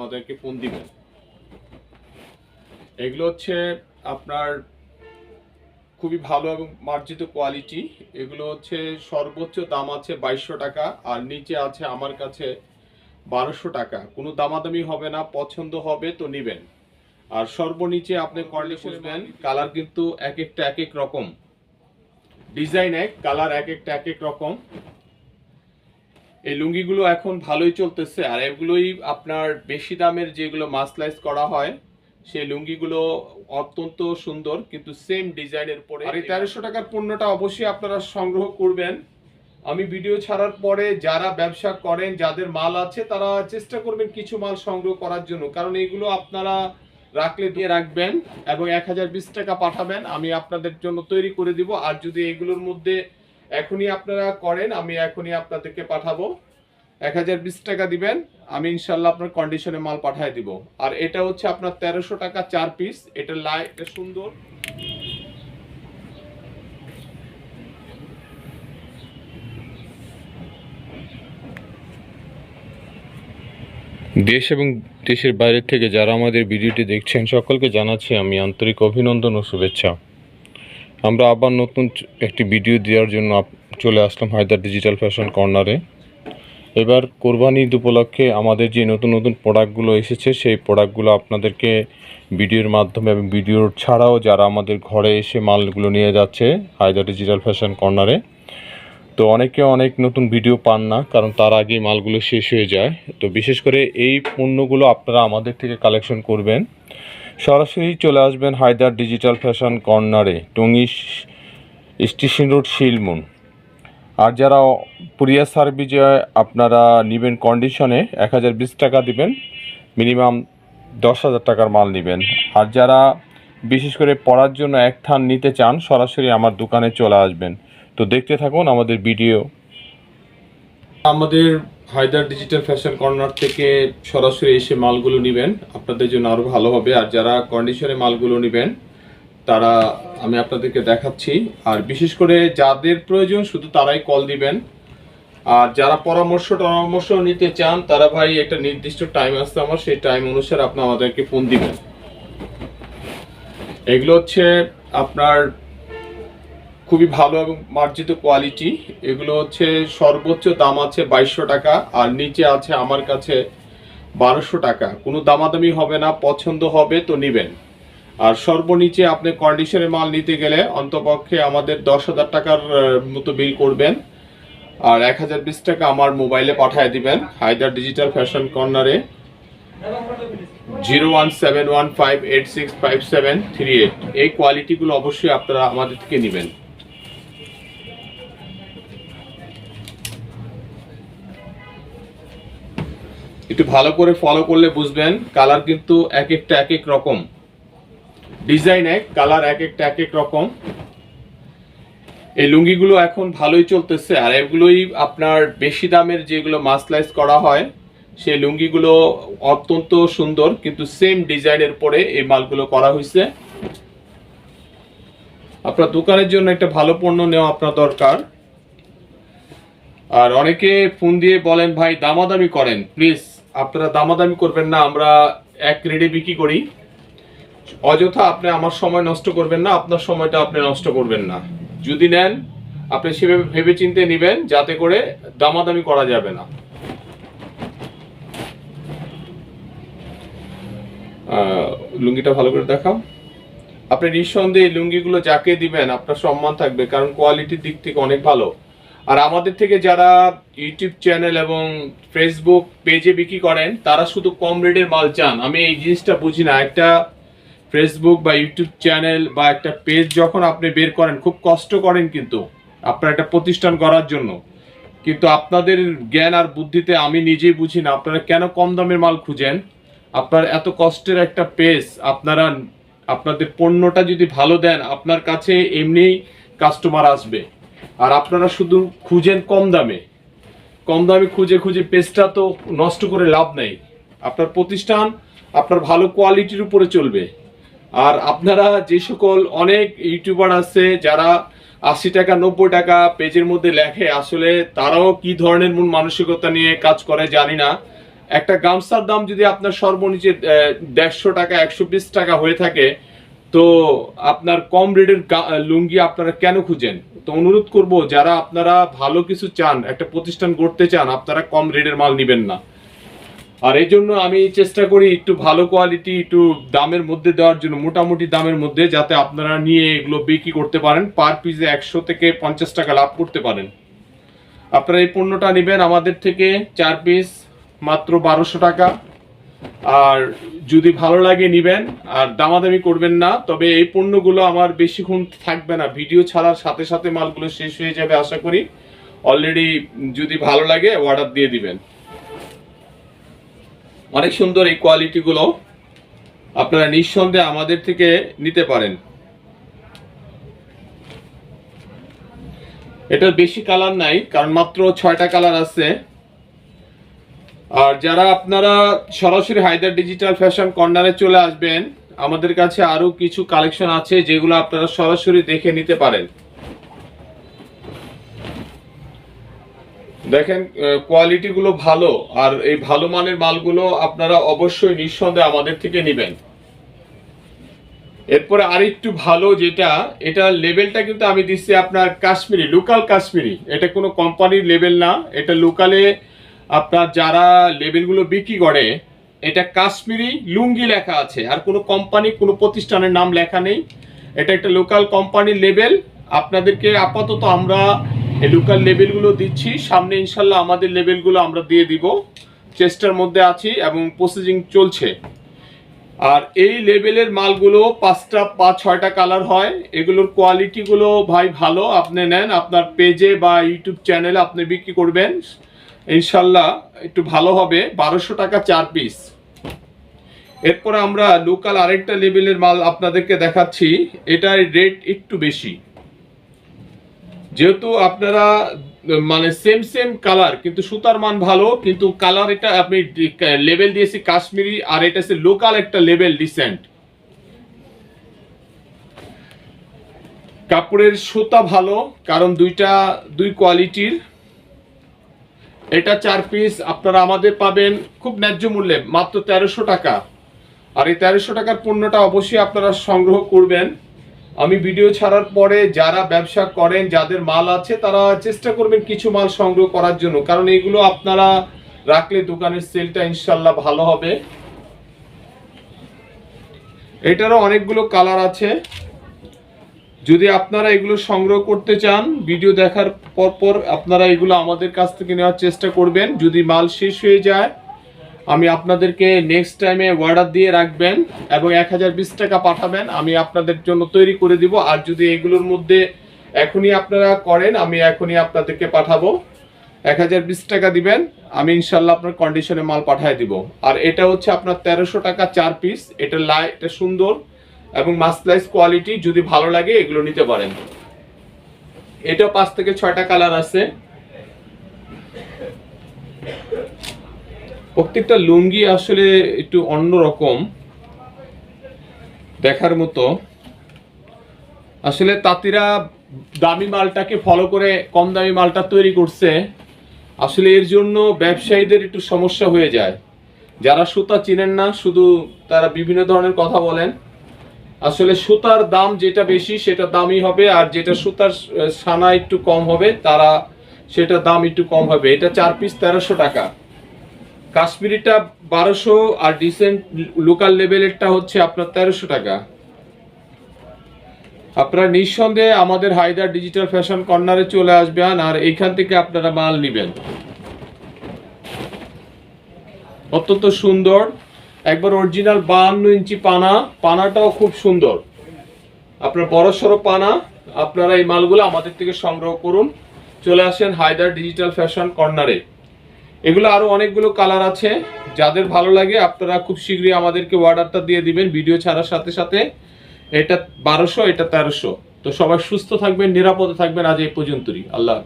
আমাদেরকে ফোন দিবেন। এগুলো হচ্ছে আপনার খুবই ভালো এবং মার্জিত কোয়ালিটি। এগুলো হচ্ছে সর্বোচ্চ দাম আছে বাইশশো টাকা আর নিচে আছে আমার কাছে বারোশো টাকা। কোনো দামাদামি হবে না, পছন্দ হবে তো নেবেন। আর সর্বনিচে আপনি করলে খুঁজবেন কালার কিন্তু এক একটা এক এক রকম। ডিজাইন এক, কালার এক একটা এক এক রকম। এই লুঙ্গিগুলো এখন ভালোই চলতেছে, আর এগুলোই আপনার বেশি দামের যেগুলো মাসলাইজ করা হয়, সেই লুঙ্গিগুলো অত্যন্ত সুন্দর, কিন্তু সেম ডিজাইনের পরে আর এই তেরোশো টাকার পণ্যটা অবশ্যই আপনারা সংগ্রহ করবেন। আমি ভিডিও ছাড়ার পরে যারা ব্যবসা করেন, যাদের মাল আছে, তারা চেষ্টা করবেন কিছু মাল সংগ্রহ করার জন্য। কারণ এগুলো আপনারা রাখলে দিয়ে রাখবেন এবং এক হাজার বিশ টাকা পাঠাবেন, আমি আপনাদের জন্য তৈরি করে দিব। আর যদি এগুলোর মধ্যে এখনই আপনারা করেন, আমি এখনই আপনাদেরকে পাঠাবো। এক হাজার বিশ টাকা দিবেন, আমি ইনশাল্লাহ আপনার কন্ডিশনে মাল পাঠিয়ে দিব। আর এটা হচ্ছে আপনার তেরোশো টাকা চার পিস এটা লাই এটা সুন্দর। দেশ এবং দেশের বাইরে থেকে যারা আমাদের ভিডিওটি দেখছেন, সকলকে জানাচ্ছি আমি আন্তরিক অভিনন্দন ও শুভেচ্ছা। আমরা আবার নতুন একটি ভিডিও দেওয়ার জন্য চলে আসলাম হায়দার ডিজিটাল ফ্যাশন কর্নারে এবার কোরবানি ঈদ উপলক্ষে আমাদের যে নতুন নতুন প্রোডাক্টগুলো এসেছে, সেই প্রোডাক্টগুলো আপনাদেরকে ভিডিওর মাধ্যমে এবং ভিডিওর ছাড়াও যারা আমাদের ঘরে এসে মালগুলো নিয়ে যাচ্ছে হায়দার ডিজিটাল ফ্যাশন কর্নারে তো অনেকে অনেক নতুন ভিডিও পান না, কারণ তার আগে মালগুলো শেষ হয়ে যায়। তো বিশেষ করে এই পণ্যগুলো আপনারা আমাদের থেকে কালেকশন করবেন। সরাসরি চলে আসবেন হায়দার ডিজিটাল ফ্যাশন কর্নারে, টঙ্গী স্টেশন রোড, শিলমুন। আর যারা কুরিয়ার সার্ভিসে আপনারা নেবেন কন্ডিশনে এক হাজার বিশ টাকা দিবেন মিনিমাম দশ হাজার টাকার মাল নেবেন। আর যারা বিশেষ করে পড়ার জন্য এক থান নিতে চান, সরাসরি আমার দোকানে চলে আসবেন। তো দেখতে থাকুন আমাদের ভিডিও আমাদের হায়দার ডিজিটাল ফ্যাশন কর্নার থেকে সরাসরি এসে মালগুলো নেবেন। আপনাদের জন্য আরও ভালো হবে। আর যারা কন্ডিশনে মালগুলো নেবেন, তারা আমি আপনাদেরকে দেখাচ্ছি। আর বিশেষ করে যাদের প্রয়োজন, শুধু তারাই কল দিবেন। আর যারা পরামর্শ, টরামর্শ নিতে চান, তারা ভাই একটা নির্দিষ্ট টাইম আসতে আমার, সেই টাইম অনুসারে আপনি আমাদেরকে ফোন দিবেন। এগুলো হচ্ছে আপনার খুবই ভালো এবং মার্জিত কোয়ালিটি এগুলো হচ্ছে সর্বোচ্চ দাম আছে বাইশশো টাকা, আর নিচে আছে আমার কাছে বারোশো টাকা। কোনো দামাদামি হবে না, পছন্দ হবে তো নেবেন। আর সর্বনিচে আপনি কন্ডিশনে মাল নিতে গেলে অন্তপক্ষে আমাদের দশ হাজার টাকার মতো বিল করবেন। আর এক হাজার বিশ টাকা আমার মোবাইলে পাঠিয়ে দিবেন, হায়দার ডিজিটাল ফ্যাশন কর্নারে zero one seven one five eight six five seven three eight এই কোয়ালিটিগুলো অবশ্যই আপনারা আমাদের থেকে নেবেন। একটু ভালো করে ফলো করলে বুঝবেন কালার কিন্তু এক একটা এক এক রকম। ডিজাইন এক কালার এক একটা এক এক রকম। এই লুঙ্গিগুলো এখন ভালোই চলতেছে আর এগুলোই আপনার বেশি দামের যেগুলো মাসলাইজ করা হয়, সেই লুঙ্গিগুলো অত্যন্ত সুন্দর, কিন্তু সেম ডিজাইনের পরে এই মালগুলো করা হয়েছে আপনার দোকানের জন্য একটা ভালো পণ্য নেওয়া আপনার দরকার। আর অনেকে ফোন দিয়ে বলেন, ভাই, দামাদামি করেন প্লিজ আপনারা দামাদামি করবেন না, আমরা এক রেডে বিক্রি করি। অযথা আপনি আমার সময় নষ্ট করবেন না, আপনার সময়টা আপনি নষ্ট করবেন না। যদি নেন, আপনি সেভাবে ভেবে চিন্তে নেবেন, যাতে করে দামাদামি করা যাবে না। লুঙ্গিটা ভালো করে দেখাও। আপনি নিঃসন্দেহে লুঙ্গিগুলো যাকে দিবেন, আপনার সম্মান থাকবে, কারণ কোয়ালিটির দিক থেকে অনেক ভালো। আর আমাদের থেকে যারা ইউটিউব চ্যানেল এবং ফেসবুক পেজে বিক্রি করেন, তারা শুধু কম রেটের মাল চান। আমি এই জিনিসটা বুঝি না। একটা ফেসবুক বা ইউটিউব চ্যানেল বা একটা পেজ যখন আপনি বের করেন, খুব কষ্ট করেন কিন্তু আপনার একটা প্রতিষ্ঠান করার জন্য। কিন্তু আপনাদের জ্ঞান আর বুদ্ধিতে আমি নিজেই বুঝি না, আপনারা কেন কম দামের মাল খুঁজেন? আপনার এত কষ্টের একটা পেজ, আপনারা আপনাদের পণ্যটা যদি ভালো দেন, আপনার কাছে এমনি কাস্টমার আসবে। আর আপনারা শুধু খুঁজেন কম দামে। কম দামে খুঁজে খুঁজে পেজটা তো নষ্ট করে লাভ নেই। আপনার প্রতিষ্ঠান আপনার ভালো কোয়ালিটির উপরে চলবে। আর আপনারা যে সকল অনেক ইউটিউবার আছে, যারা আশি টাকা, নব্বই টাকা পেজের মধ্যে লেখে, আসলে তারাও কি ধরনের মন মানসিকতা নিয়ে কাজ করে জানি না। একটা গামছার দাম যদি আপনার সর্বনিচে দেড়শো টাকা, একশো বিশ টাকা হয়ে থাকে তো আপনার কম রেটের লুঙ্গি আপনারা কেন খুঁজেন? তো অনুরোধ করব, যারা আপনারা ভালো কিছু চান, একটা প্রতিষ্ঠান গড়তে চান, আপনারা কম রেটের মাল নেবেন না। আর এই জন্য আমি চেষ্টা করি একটু ভালো কোয়ালিটি একটু দামের মধ্যে দেওয়ার জন্য, মোটামুটি দামের মধ্যে, যাতে আপনারা নিয়ে এগুলো বিক্রি করতে পারেন পার পিসে একশো থেকে পঞ্চাশ টাকা লাভ করতে পারেন। আপনারা এই পণ্যটা নেবেন আমাদের থেকে, চার পিস মাত্র বারোশো টাকা। আর যদি ভালো লাগে নিবেন, আর দামাদামি করবেন না, তবে এই পণ্যগুলো আমার বেশিক্ষণ থাকবে না। ভিডিও ছাড়ার সাথে সাথে মালগুলো শেষ হয়ে যাবে আশা করি। অলরেডি যদি ভালো লাগে অর্ডার দিয়ে দিবেন। অনেক সুন্দর এই কোয়ালিটিগুলো আপনারা নিঃসন্দেহে আমাদের থেকে নিতে পারেন। এটার বেশি কালার নাই, কারণ মাত্র ছয়টা কালার আছে। আর যারা আপনারা সরাসরি হায়দার ডিজিটাল ফ্যাশন কর্নারে চলে আসবেন, আমাদের কাছে আরও কিছু কালেকশন আছে যেগুলো আপনারা সরাসরি দেখে নিতে পারেন। দেখেন কোয়ালিটি গুলো ভালো, আর এই ভালো মানের মালগুলো আপনারা অবশ্যই নিঃসন্দেহে আমাদের থেকে নেবেন। এরপরে আরেকটু ভালো যেটা, এটা লেভেলটা কিন্তু আমি দিচ্ছি আপনার কাশ্মীরি লোকাল কাশ্মীরি। এটা কোনো কোম্পানির লেভেল না, এটা লোকালে আপনার যারা লেবেলগুলো বিক্রি করে, এটা কাশ্মীরি লুঙ্গি লেখা আছে। আর কোনো কোম্পানি কোনো প্রতিষ্ঠানের নাম লেখা নেই। এটা একটা লোকাল কোম্পানির লেবেল আপনাদেরকে আপাতত আমরা লোকাল লেবেলগুলো দিচ্ছি। সামনে ইনশাল্লাহ আমাদের লেবেলগুলো আমরা দিয়ে দিব। চেষ্টার মধ্যে আছি এবং প্রসেসিং চলছে। আর এই লেভেলের মালগুলো পাঁচটা পাঁচ ছয়টা কালার হয়। এগুলোর কোয়ালিটিগুলো ভাই ভালো। আপনি নেন, আপনার পেজে বা ইউটিউব চ্যানেলে আপনি বিক্রি করবেন। ইনশাল্লাহ একটু ভালো হবে, বারোশো টাকা চার পিস এরপরে আমরা লোকাল আরেকটা লেভেলের মাল আপনাদেরকে দেখাচ্ছি, এটার রেট একটু বেশি। যেহেতু আপনারা মানে সেম সেম কালার কিন্তু সুতার মান ভালো, কিন্তু কালার এটা আপনি লেভেল দিয়েছি কাশ্মীরি, আর এটা হচ্ছে লোকাল একটা লেভেল ডিসেন্ট কাপড়ের সুতা ভালো, কারণ দুইটা, দুই কোয়ালিটির এটা চার পিস আপনারা আমাদের পাবেন খুব ন্যায্য মূল্যে, মাত্র তেরোশো টাকা। আর এই তেরোশো টাকার পণ্যটা অবশ্যই আপনারা সংগ্রহ করবেন। আমি ভিডিও ছাড়ার পরে যারা ব্যবসা করেন, যাদের মাল আছে, তারা চেষ্টা করবেন কিছু মাল সংগ্রহ করার জন্য। কারণ এগুলো আপনারা রাখলে দোকানের সেলটা ইনশাল্লাহ ভালো হবে। এটারও অনেকগুলো কালার আছে। যদি আপনারা এগুলো সংগ্রহ করতে চান, ভিডিও দেখার পর পর আপনারা এগুলো আমাদের কাছ থেকে নেওয়ার চেষ্টা করবেন। যদি মাল শেষ হয়ে যায়, আমি আপনাদেরকে নেক্সট টাইমে অর্ডার দিয়ে রাখবেন এবং এক হাজার বিশ টাকা পাঠাবেন। আমি আপনাদের জন্য তৈরি করে দিব। আর যদি এগুলোর মধ্যে এখনই আপনারা করেন, আমি এখনই আপনাদেরকে পাঠাবো। এক হাজার বিশ টাকা দিবেন, আমি ইনশাল্লাহ আপনার কন্ডিশনে মাল পাঠিয়ে দিব। আর এটা হচ্ছে আপনার তেরোশো টাকা চার পিস এটা লাই এটা সুন্দর। এবং মাসলাইজ কোয়ালিটি যদি ভালো লাগে, এগুলো নিতে পারেন। এটা পাঁচ থেকে ছয়টা কালার আছে। প্রত্যেকটা লুঙ্গি আসলে একটু অন্যরকম দেখার মতো। আসলে তাঁতিরা দামি মালটাকে ফলো করে কম দামি মালটা তৈরি করছে। আসলে এর জন্য ব্যবসায়ীদের একটু সমস্যা হয়ে যায়। যারা সুতা চিনেন না, শুধু তারা বিভিন্ন ধরনের কথা বলেন। আসলে সুতার দাম যেটা বেশি, সেটা দামই হবে, আর যেটা সুতার সানা একটু কম হবে, তারা সেটা দাম একটু কম হবে। এটা চার পিস তেরোশো টাকা। কাশ্মীরিটা বারোশো, আর ডিসেন্ট লোকাল লেভেলেরটা হচ্ছে আপনার তেরোশো টাকা। আপনারা নিঃসন্দেহে আমাদের হায়দার ডিজিটাল ফ্যাশন কর্নারে চলে আসবেন, আর এইখান থেকে আপনারা মাল নেবেন। অত্যন্ত সুন্দর। একবার অরিজিনাল বাহান্ন ইঞ্চি পানা, পানাটাও খুব সুন্দর। আপনার বড় সড়ো পানা, আপনারা এই মালগুলো আমাদের থেকে সংগ্রহ করুন। চলে আসেন হায়দার ডিজিটাল ফ্যাশন কর্নারে এগুলো আরও অনেকগুলো কালার আছে। যাদের ভালো লাগে, আপনারা খুব শীঘ্রই আমাদেরকে অর্ডারটা দিয়ে দিবেন ভিডিও ছাড়ার সাথে সাথে। এটা বারোশো, এটা তেরোশো। তো সবাই সুস্থ থাকবেন, নিরাপদে থাকবেন আজ এই পর্যন্তই। আল্লাহ।